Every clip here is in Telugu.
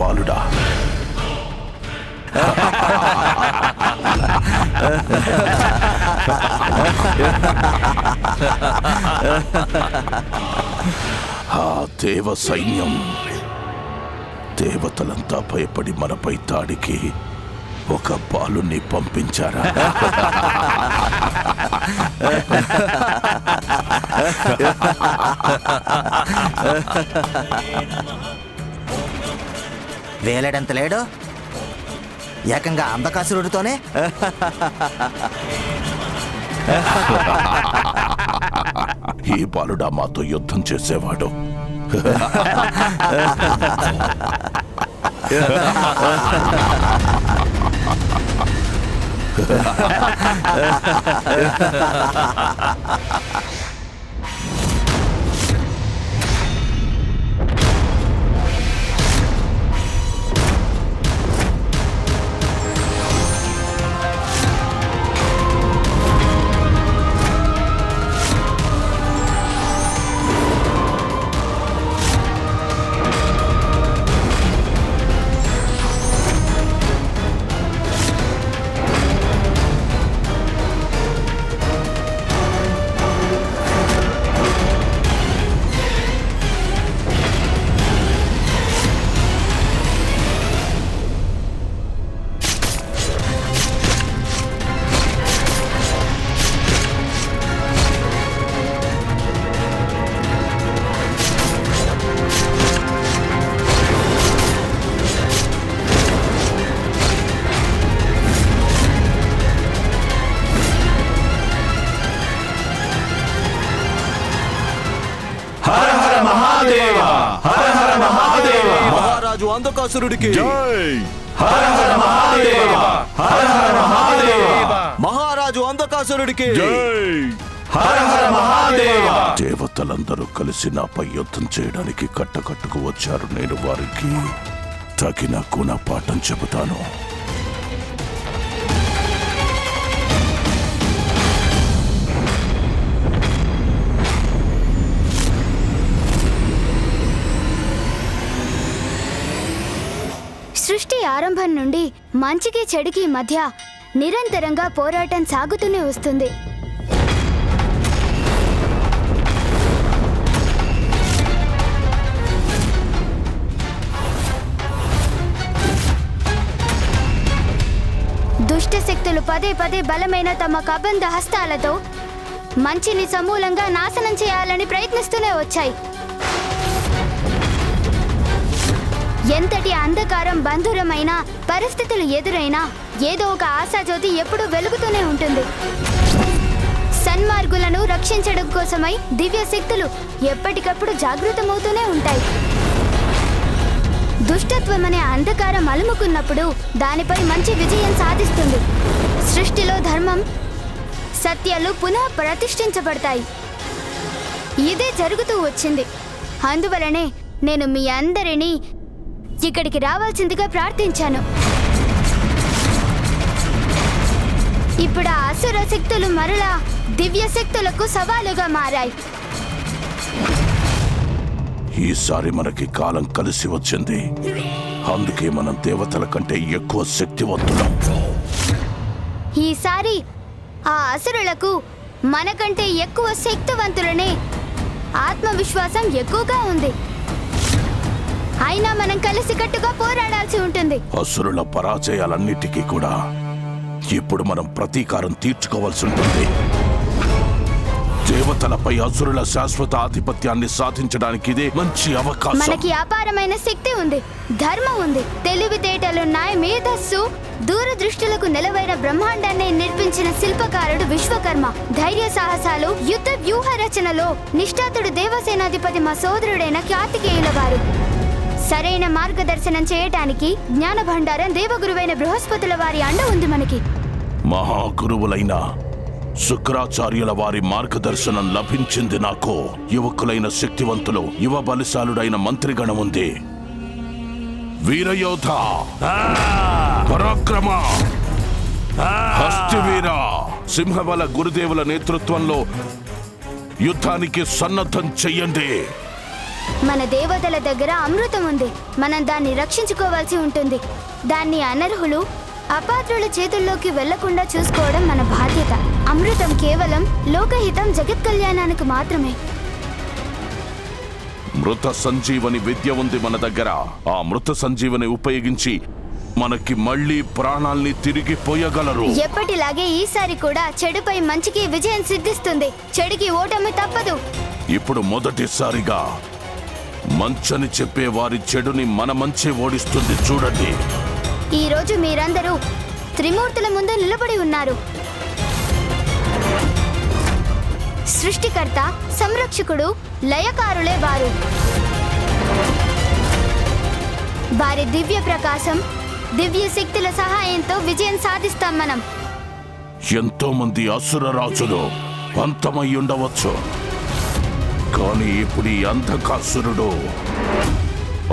బాలుడా. ఆ దేవ సైన్యం దేవతలంతా భయపడి మనపై తాడికి ఒక బాలుని పంపించారా? వేలడంత లేడు? ఏకంగా అంధకాసురుడితోనే ఈ బాలుడా మాతో యుద్ధం చేసేవాడు. మహారాజు అంధకాసురుడికి. మహారాజు అంధకాసురుడికి. దేవతలందరూ కలిసి నాపై యుద్ధం చేయడానికి కట్టకట్టుకు వచ్చారు నేను వారికి తగిన గుణపాఠం చెబుతాను. సృష్టి ఆరంభం నుండి మంచికి చెడుకి మధ్య నిరంతరంగా పోరాటం సాగుతూనే వస్తుంది. దుష్ట శక్తులు పదే పదే బలమైన తమ కబంధ హస్తాలతో మంచిని సమూలంగా నాశనం చేయాలని ప్రయత్నిస్తూనే వచ్చాయి. ఎంతటి అంధకారం బంధురమైన పరిస్థితులు ఎదురైనా ఏదో ఒక ఆశాజ్యోతి ఎప్పుడూ వెలుగుతూనే ఉంటుంది. సన్మార్గులను రక్షించడం కోసమై దివ్య శక్తులు ఎప్పటికప్పుడు జాగృతమవుతూనే ఉంటాయి. దుష్టత్వం అనే అంధకారం అలుముకున్నప్పుడు దానిపై మంచి విజయం సాధిస్తుంది. సృష్టిలో ధర్మం సత్యాలు పునః ప్రతిష్ఠించబడతాయి. ఇదే జరుగుతూ వచ్చింది. అందువలనే నేను మీ అందరినీ ఇక్కడికి రావాల్సిందిగా ప్రార్థించాను. ఇప్పుడు ఆ అసుర శక్తులు మరలా దివ్య శక్తులకు సవాలుగా మారాయి. ఈసారి మనకి కాలం కలిసి వచ్చింది. అందుకే మనం దేవతల కంటే ఎక్కువ శక్తివంతులం. ఈసారి ఆ అసురులకు మనకంటే ఎక్కువ శక్తివంతులనే ఆత్మవిశ్వాసం ఎక్కువగా ఉంది. అయినా మనం కలిసికట్టుగా పోరాడాల్సి ఉంటుంది. అసురుల పరాజయాలన్నిటికీ కూడా ఇప్పుడు మనం ప్రతీకారం తీర్చుకోవాల్సి ఉంటుంది. దేవతలపై అసురుల శాశ్వత ఆధిపత్యాన్ని సాధించడానికి ఇదే మంచి అవకాశం. మనకి అపారమైన శక్తి ఉంది ధర్మం ఉంది. తెలివితేటలున్నాయి మేధస్సు దూరదృష్టులకు నిలవైన బ్రహ్మాండాన్ని నిర్మించిన శిల్పకారుడు విశ్వకర్మ. ధైర్య సాహసాలు యుద్ధ వ్యూహ రచనలో నిష్ఠాతుడు దేవసేనాధిపతి మా సోదరుడైన కార్తికేయుల వారు సరైన మార్గదర్శనం చేయటానికి జ్ఞాన భండారం దేవగురువైన బృహస్పతుల వారి అండ ఉంది మనకి. మహాగురువులైన శుక్రాచార్యుల వారి మార్గదర్శనం లభించింది నాకు. యువకులైన శక్తివంతులు యువ బలిశాలుడైన మంత్రిగణం ఉంది. వీరయోధ పరాక్రమ హస్తివీర సింహబల గురుదేవుల నేతృత్వంలో యుద్ధానికి సన్నద్ధం చెయ్యండి. మన దేవతల దగ్గర అమృతం ఉంది. మనం దాన్ని రక్షించుకోవాల్సి ఉంటుంది. దాన్ని అనర్హులు అపాత్రుల చేతుల్లోకి వెళ్ళకుండా చూసుకోవడం మన బాధ్యత. అమృతం కేవలం లోకహితం జగత్ కళ్యాణానికి మాత్రమే. మృత సంజీవని విద్య ఉంది మన దగ్గర. ఆ మృత సంజీవని ఉపయోగించి మనకి మళ్ళీ ప్రాణాల్ని తిరిగి పోయగలరు. ఎప్పటిలాగే ఈసారి కూడా చెడుపై మంచికి విజయం సిద్ధిస్తుంది. చెడుకి ఓటమి తప్పదు. ఇప్పుడు మొదటిసారిగా మంచని చెప్పే వారి చెడుని మన మంచి ఓడిస్తుంది చూడండి. ఈ రోజు మీరందరూ త్రిమూర్తుల ముందు నిలబడి ఉన్నారు. సృష్టికర్త సంరక్షకుడు లయకారులే వారు. వారి దివ్య ప్రకాశం దివ్య శక్తుల సహాయంతో విజయం సాధిస్తాం మనం. ఎంతో మంది అసుర రాజులు అంతమై ఉండవచ్చు. కానీ ఇప్పుడు ఈ అంధకాసురుడు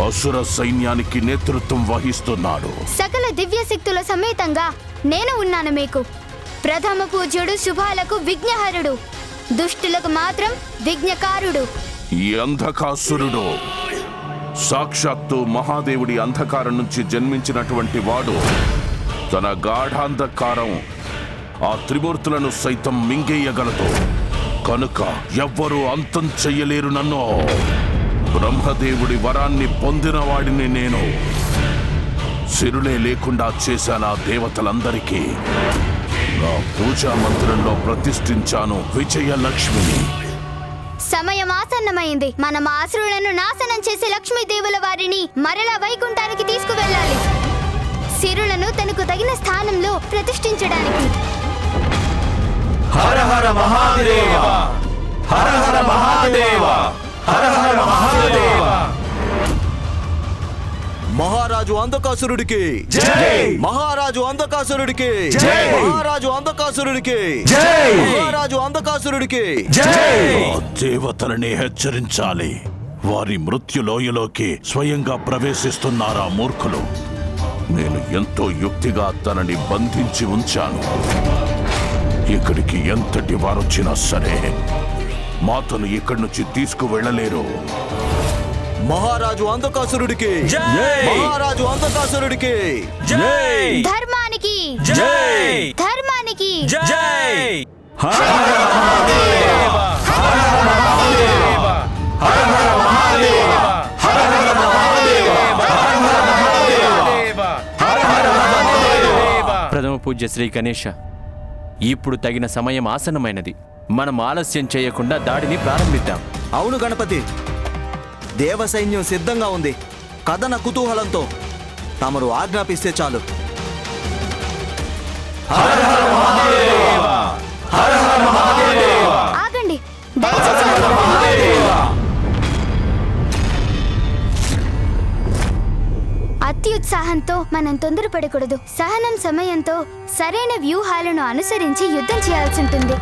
అసుర సైన్యానికి నేతృత్వం వహిస్తున్నాడు. సకల దివ్య శక్తుల సమేతంగా నేను ఉన్నాను మీకు. ప్రథమ పూజ్యుడు శుభాలకు విఘ్నహరుడు. దుష్టులకు మాత్రం విఘ్నకారుడు. ఈ అంధకాసురుడు సాక్షాత్తు మహాదేవుడి అంధకారం నుంచి జన్మించినటువంటి వాడు. తన గాఢాంధకారం ఆ త్రిమూర్తులను సైతం మింగేయగలదు. కనుక ఎవ్వరూ అంతం చెయ్యలేరు నన్ను. బ్రహ్మదేవుడి వరాన్ని పొందిన వాడిని నేను. సిరులే లేకుండా చేశాను ఆ దేవతలందరికీ. నా పూజా మందిరంలో ప్రతిష్ఠించాను విజయలక్ష్మిని సమయం ఆసన్నమైంది. మనం ఆసురులను నాశనం చేసే లక్ష్మీదేవుల వారిని మరలా వైకుంఠానికి తీసుకువెళ్ళాలి. సిరులను తనకు తగిన స్థానంలో ప్రతిష్ఠించడానికి. హర హర మహాదేవ హర హర మహాదేవ హర హర మహాదేవ. మహారాజు అంధకాసురుడికి. జై! మహారాజు అంధకాసురుడికి. జై! మహారాజు అంధకాసురుడికి. జై! మహారాజు అంధకాసురుడికి. ఆ దేవతలని హెచ్చరించాలి. వారి మృత్యులోయలోకి స్వయంగా ప్రవేశిస్తున్నారా మూర్ఖులు. నేను ఎంతో యుక్తిగా తనని బంధించి ఉంచాను. ఇక్కడికి ఎంతటి వారొచ్చినా సరే మాతను ఇక్కడి నుంచి తీసుకువెళ్ళలేరు. మహారాజు అంధకాసురుడికి. జై! మహారాజు అంధకాసురుడికి. జై! ధర్మానికి. జై! ధర్మానికి. ప్రథమ పూజ్య శ్రీ గణేష ఇప్పుడు తగిన సమయం ఆసన్నమైనది. మనం ఆలస్యం చేయకుండా దాడిని ప్రారంభిద్దాం. అవును గణపతి. దేవ సైన్యం సిద్ధంగా ఉంది. కథన కుతూహలంతో తమరు ఆజ్ఞాపిస్తే చాలు. ఆగండి అత్యుత్సాహంతో మనం తొందరపడకూడదు. సహనం సమయంతో సరైన వ్యూహాలను అనుసరించి యుద్ధం చేయాల్సి ఉంటుంది.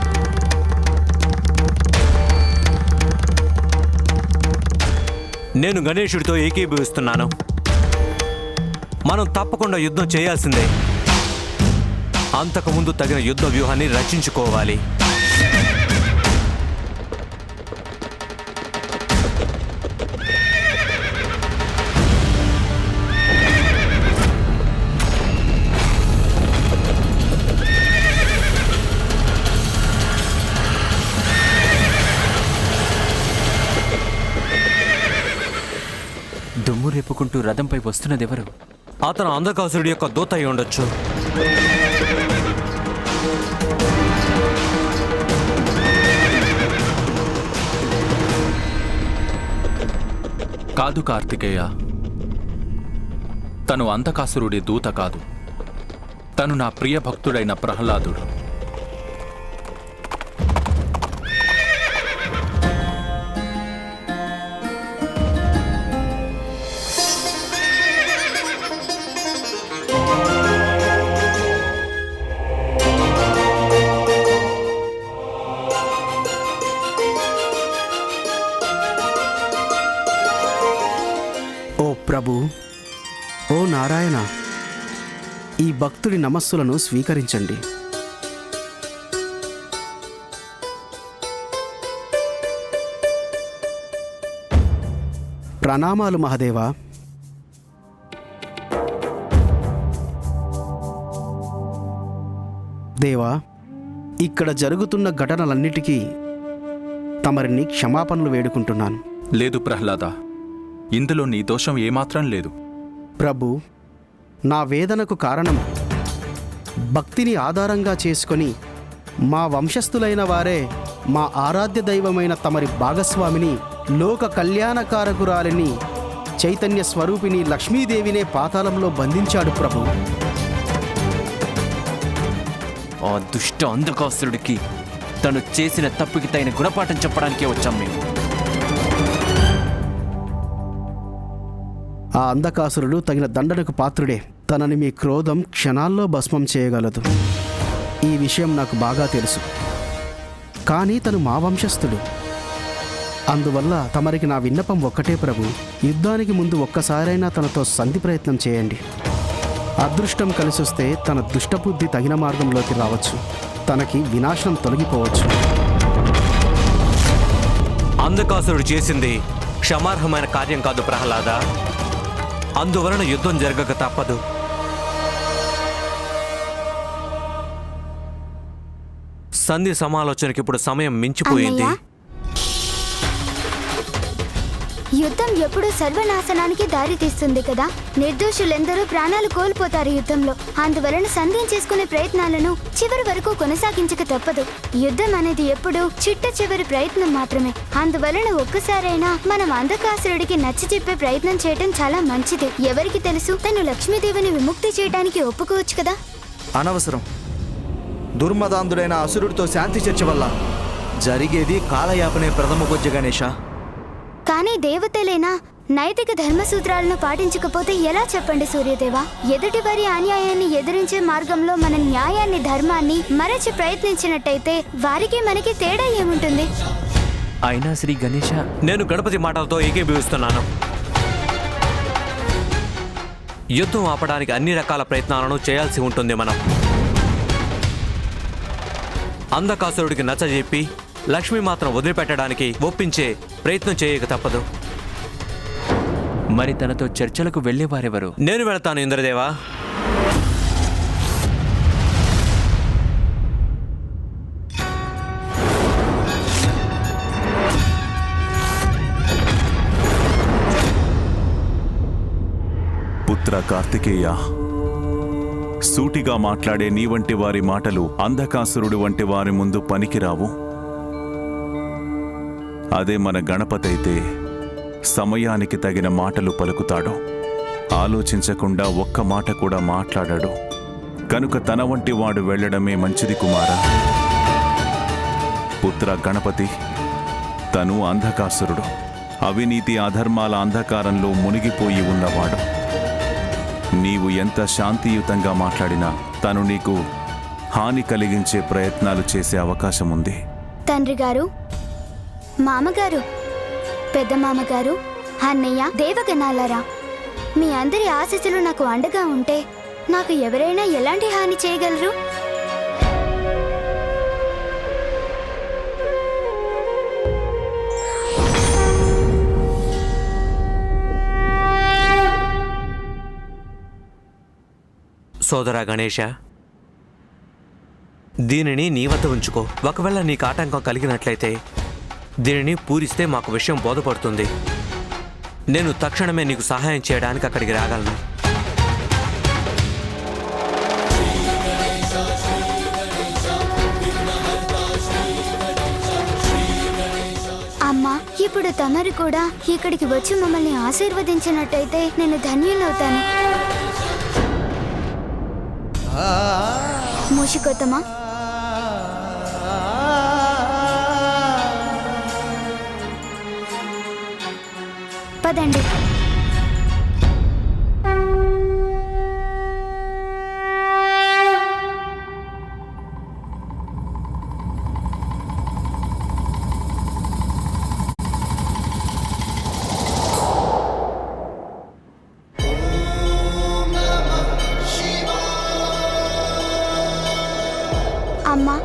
నేను గణేశుడితో ఏకీభవిస్తున్నాను. మనం తప్పకుండా యుద్ధం చేయాల్సిందే. అంతకుముందు తగిన యుద్ధ వ్యూహాన్ని రచించుకోవాలి. రేపుకుంటూ రథంపై వస్తున్నదెవరు? అతను అంధకాసురుడి యొక్క దూత అయి ఉండొచ్చు. కాదు కార్తికేయ. తను అంధకాసురుడి దూత కాదు. తను నా ప్రియ భక్తుడైన ప్రహ్లాదుడు. భక్తుడి నమస్సులను స్వీకరించండి. ప్రణామాలు మహదేవా. దేవా ఇక్కడ జరుగుతున్న ఘటనలన్నిటికీ తమరిని క్షమాపణలు వేడుకుంటున్నాను. లేదు ప్రహ్లాద ఇందులో నీ దోషం ఏమాత్రం లేదు. ప్రభు నా వేదనకు కారణం భక్తిని ఆధారంగా చేసుకొని మా వంశస్థులైన వారే మా ఆరాధ్య దైవమైన తమరి భాగస్వామిని లోక కళ్యాణకారకురాలిని చైతన్య స్వరూపిణి లక్ష్మీదేవినే పాతాళంలో బంధించాడు ప్రభు. ఆ దుష్ట అంధకాసురుడికి తను చేసిన తప్పుకి తగిన గుణపాఠం చెప్పడానికే వచ్చాం మేము. ఆ అంధకాసురుడు తగిన దండనకు పాత్రుడే. తనని మీ క్రోధం క్షణాల్లో భస్మం చేయగలదు. ఈ విషయం నాకు బాగా తెలుసు. కానీ తను మా వంశస్థుడు. అందువల్ల తమరికి నా విన్నపం ఒక్కటే ప్రభు యుద్ధానికి ముందు ఒక్కసారైనా తనతో సంధి ప్రయత్నం చేయండి. అదృష్టం కలిసొస్తే తన దుష్టబుద్ధి తగిన మార్గంలోకి రావచ్చు. తనకి వినాశనం తొలగిపోవచ్చు. అంధకాసురుడు చేసింది క్షమార్హమైన కార్యం కాదు ప్రహ్లాద. అందువలన యుద్ధం జరగక తప్పదు. సంధి సమాలోచనకి ఇప్పుడు సమయం మించిపోయింది. యుద్ధం ఎప్పుడూ సర్వనాశనానికి దారి తీస్తుంది కదా. నిర్దోషులెందరూ ప్రాణాలు కోల్పోతారు యుద్ధంలో. అందువలన సంధ్యం చేసుకునే ప్రయత్నాలను చివరి వరకు కొనసాగించక తప్పదు. యుద్ధం అనేది ఎప్పుడూ చిట్ట చివరి ప్రయత్నం మాత్రమే. అందువలన ఒక్కసారైనా మనం అంధకాసురుడికి నచ్చి చెప్పే ప్రయత్నం చేయటం చాలా మంచిది. ఎవరికి తెలుసు? తను లక్ష్మీదేవిని విముక్తి చేయడానికి ఒప్పుకోవచ్చు కదా? అనవసరం. దుర్మదాంధుడైన అసురుడితో శాంతి చర్చ వల్ల జరిగేది కాలయాపనే ప్రథమ పూజ్య గణేష కానీ దేవతలేనా? నైతిక ధర్మ సూత్రాలను పాటించకపోతే ఎలా చెప్పండి సూర్యదేవ? ఎదుటి వారి అన్యాయాన్ని ఎదిరించే మార్గంలో మన న్యాయాన్ని ధర్మాన్ని మరచి ప్రయత్నించినట్టయితే వారికి మనకి తేడా ఏముంటుంది? అయినా శ్రీ గణేష నేను గణపతి మాటలతో ఏకీభవిస్తున్నాను. యుద్ధం ఆపడానికి అన్ని రకాల ప్రయత్నాలను చేయాల్సి ఉంటుంది మనం. అంధకాసురుడికి నచ్చజెప్పి లక్ష్మి మాత్రం వదిలిపెట్టడానికి ఒప్పించే ప్రయత్నం చేయక తప్పదు. మరి తనతో చర్చలకు వెళ్ళేవారెవరు నేను వెళతాను ఇంద్రదేవా. పుత్ర కార్తికేయ సూటిగా మాట్లాడే నీ వంటి వారి మాటలు అంధకాసురుడు వంటి వారి ముందు పనికిరావు. అదే మన గణపతి అయితే సమయానికి తగిన మాటలు పలుకుతాడు. ఆలోచించకుండా ఒక్క మాట కూడా మాట్లాడాడు. కనుక తన వంటి వాడు వెళ్ళడమే మంచిది కుమార. పుత్ర గణపతి తను అంధకాసురుడు. అవినీతి అధర్మాల అంధకారంలో మునిగిపోయి ఉన్నవాడు. నీవు ఎంత శాంతియుతంగా మాట్లాడినా తను నీకు హాని కలిగించే ప్రయత్నాలు చేసే అవకాశం ఉంది తండ్రి గారు మామగారు పెద్ద మామగారు అన్నయ్య దేవగణాలరా. మీ అందరి ఆశీస్సులు నాకు అండగా ఉంటే నాకు ఎవరైనా ఎలాంటి హాని చేయగలరు? సోదరా గణేష దీనిని నీ వద్ద ఉంచుకో. ఒకవేళ నీకు ఆటంకం కలిగినట్లయితే దీనిని పూరిస్తే మాకు విషయం బోధపడుతుంది. నేను తక్షణమే నీకు సహాయం చేయడానికి అక్కడికి రాగలను. అమ్మా ఇప్పుడు తమరు కూడా ఇక్కడికి వచ్చి మమ్మల్ని ఆశీర్వదించినట్టయితే నేను ధన్యులవుతాను. మూషికొత్తమా పదండి అమ్మా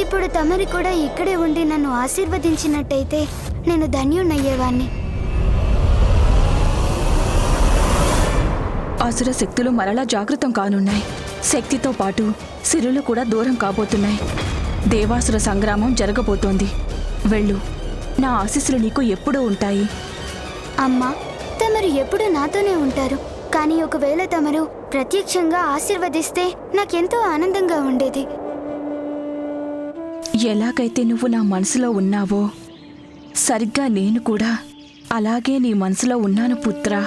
ఇప్పుడు తమరి కూడా ఇక్కడే ఉండి నన్ను ఆశీర్వదించినట్టయితే నేను ధన్యుణ్ణయ్యేవాణ్ణి. అసుర శక్తులు మరలా జాగృతం కానున్నాయి. శక్తితో పాటు సిరులు కూడా దూరం కాబోతున్నాయి. దేవాసుర సంగ్రామం జరగబోతోంది. వెళ్ళు. నా ఆశీస్సులు నీకు ఎప్పుడూ ఉంటాయి. అమ్మా తమరు ఎప్పుడు నాతోనే ఉంటారు. కానీ ఒకవేళ తమరు ప్రత్యక్షంగా ఆశీర్వదిస్తే నాకెంతో ఆనందంగా ఉండేది. ఎలాగైతే నువ్వు నా మనసులో ఉన్నావో సరిగ్గా నేను కూడా అలాగే నీ మనసులో ఉన్నాను పుత్రా.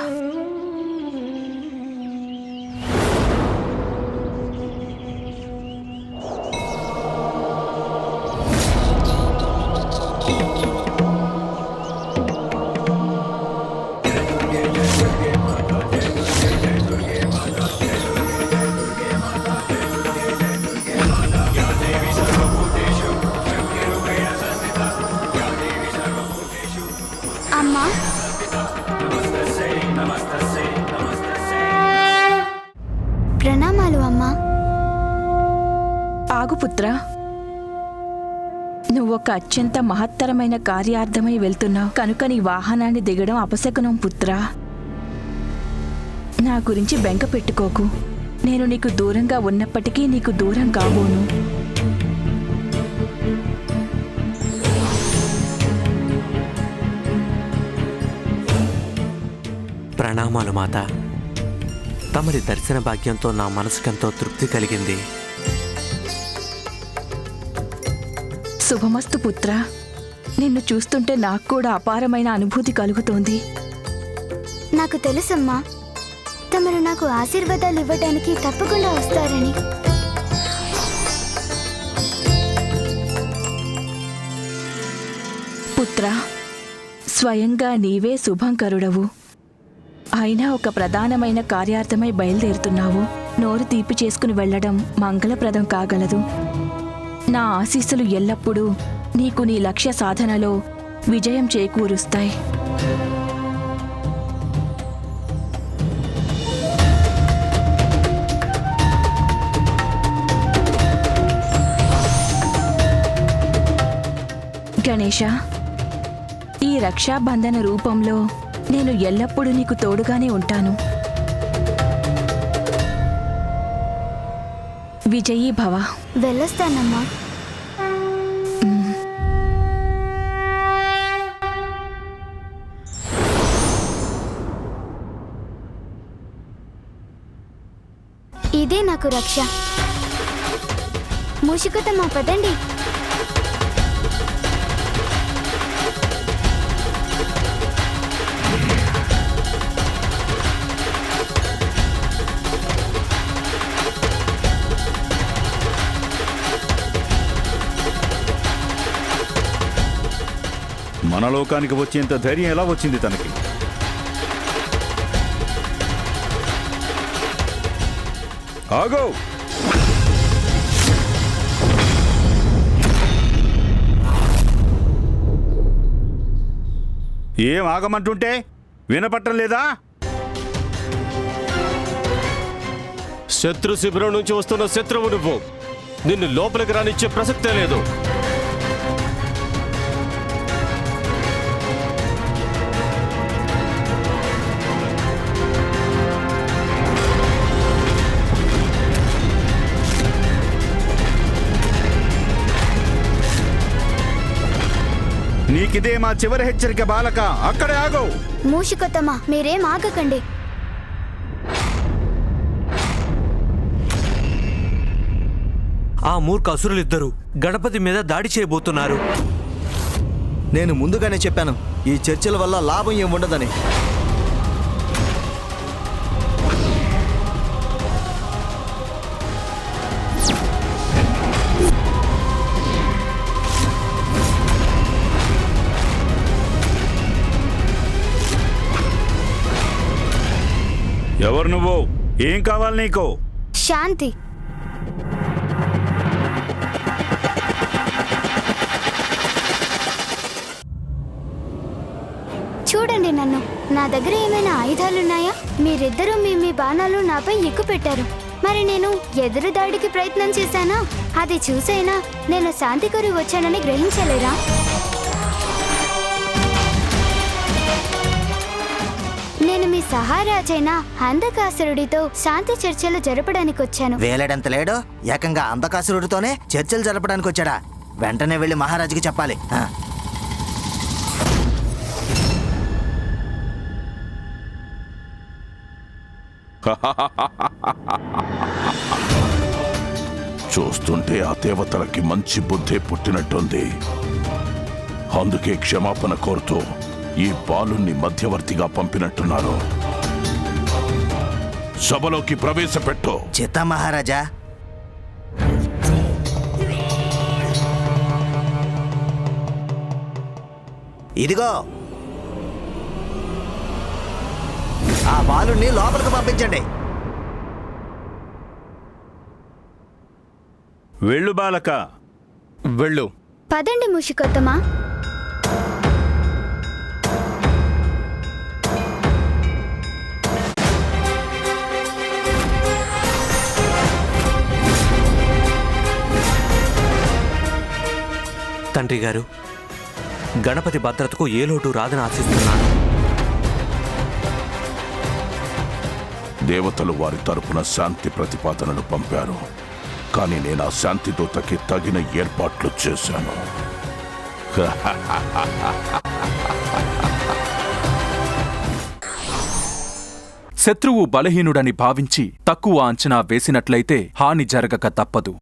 అత్యంత మహత్తరమైన కార్యార్థమై వెళ్తున్నావు. కనుక నీ వాహనాన్ని దిగడం అపశకునం పుత్రా. నా గురించి బెంక పెట్టుకోకు. నేను నీకు దూరంగా ఉన్నప్పటికీ నీకు దూరం కాబోను. ప్రణామాలు మాత. తమరి దర్శన భాగ్యంతో నా మనసుకెంతో తృప్తి కలిగింది. శుభమస్తు పుత్ర. నిన్ను చూస్తుంటే నాకు కూడా అపారమైన అనుభూతి కలుగుతోంది. నాకు తెలుసమ్మా. తమరు నాకు ఆశీర్వాదాలు ఇవ్వడానికి తప్పకుండా వస్తారని. పుత్ర స్వయంగా నీవే శుభంకరుడవు. అయినా ఒక ప్రధానమైన కార్యార్థమై బయలుదేరుతున్నావు. నోరు తీపి చేసుకుని వెళ్ళడం మంగళప్రదం కాగలదు. నా ఆశీస్సులు ఎల్లప్పుడూ నీకు నీ లక్ష్య సాధనలో విజయం చేకూరుస్తాయి. గణేష ఈ రక్షాబంధన రూపంలో నేను ఎల్లప్పుడూ నీకు తోడుగానే ఉంటాను. విజయీ భవ. వెళ్ళొస్తానమ్మా. ఇదే నాకు రక్ష. మూషికతమ్మా పదండి. మనలోకానికి వచ్చేంత ధైర్యం ఎలా వచ్చింది తనకి? ఆగో! ఏం ఆగమంటుంటే? వినపట్టం లేదా? శత్రు శిబిరం నుంచి వస్తున్న శత్రువు నువ్వు. నిన్ను లోపలికి రానిచ్చే ప్రసక్తే లేదు. నీకిదే మా చివరి హెచ్చరిక బాలక. అక్కడే ఆగో. మూషికతమ్మా మీరేం ఆగకండి. ఆ మూర్ఖ అసురులిద్దరూ గణపతి మీద దాడి చేయబోతున్నారు. నేను ముందుగానే చెప్పాను ఈ చర్చల వల్ల లాభం ఏం ఎవరు నువ్వు? ఏం కావాలి నీకు? శాంతి. చూడండి నన్ను నా దగ్గర ఏమైనా ఆయుధాలున్నాయా? మీరిద్దరూ మీ మీ బాణాలు నాపై ఎక్కువ పెట్టారు. మరి నేను ఎదురు దాడికి ప్రయత్నం చేశానా? అది చూసైనా నేను శాంతి కోరి వచ్చానని గ్రహించలేరా? నేను మీ సహారాజైన అంధకాసురుడితో శాంతి చర్చలు జరపడానికి వచ్చాను వేలడంత లేడు? ఏకంగా అంధకాసురుడితోనే చర్చలు జరపడానికి వచ్చాడా వెంటనే వెళ్ళి మహారాజుకి చెప్పాలి. ఆ, చూస్తుంటే ఆ దేవతలకి మంచి బుద్ధి పుట్టినట్టుంది. అందుకే క్షమాపణ కోరుతూ ఈ బాలుణ్ణి మధ్యవర్తిగా పంపినట్టున్నారు. సభలోకి ప్రవేశపెట్టు. చిత్తా మహారాజా. ఇదిగో. ఆ బాలుణ్ణి లోపలికి పంపించండి. వెళ్ళు బాలక. వెళ్ళు. పదండి ముషికొత్తమా. తండ్రి గారు గణపతి భద్రతకు ఏ లోటు రాదని ఆశిస్తున్నాను. దేవతలు వారి తరపున శాంతి ప్రతిపాదనను పంపారు. కానీ నేను ఆ శాంతి దూతకి తగిన ఏర్పాట్లు చేశాను. శత్రువు బలహీనుడని భావించి తక్కువ అంచనా వేసినట్లయితే హాని జరగక తప్పదు.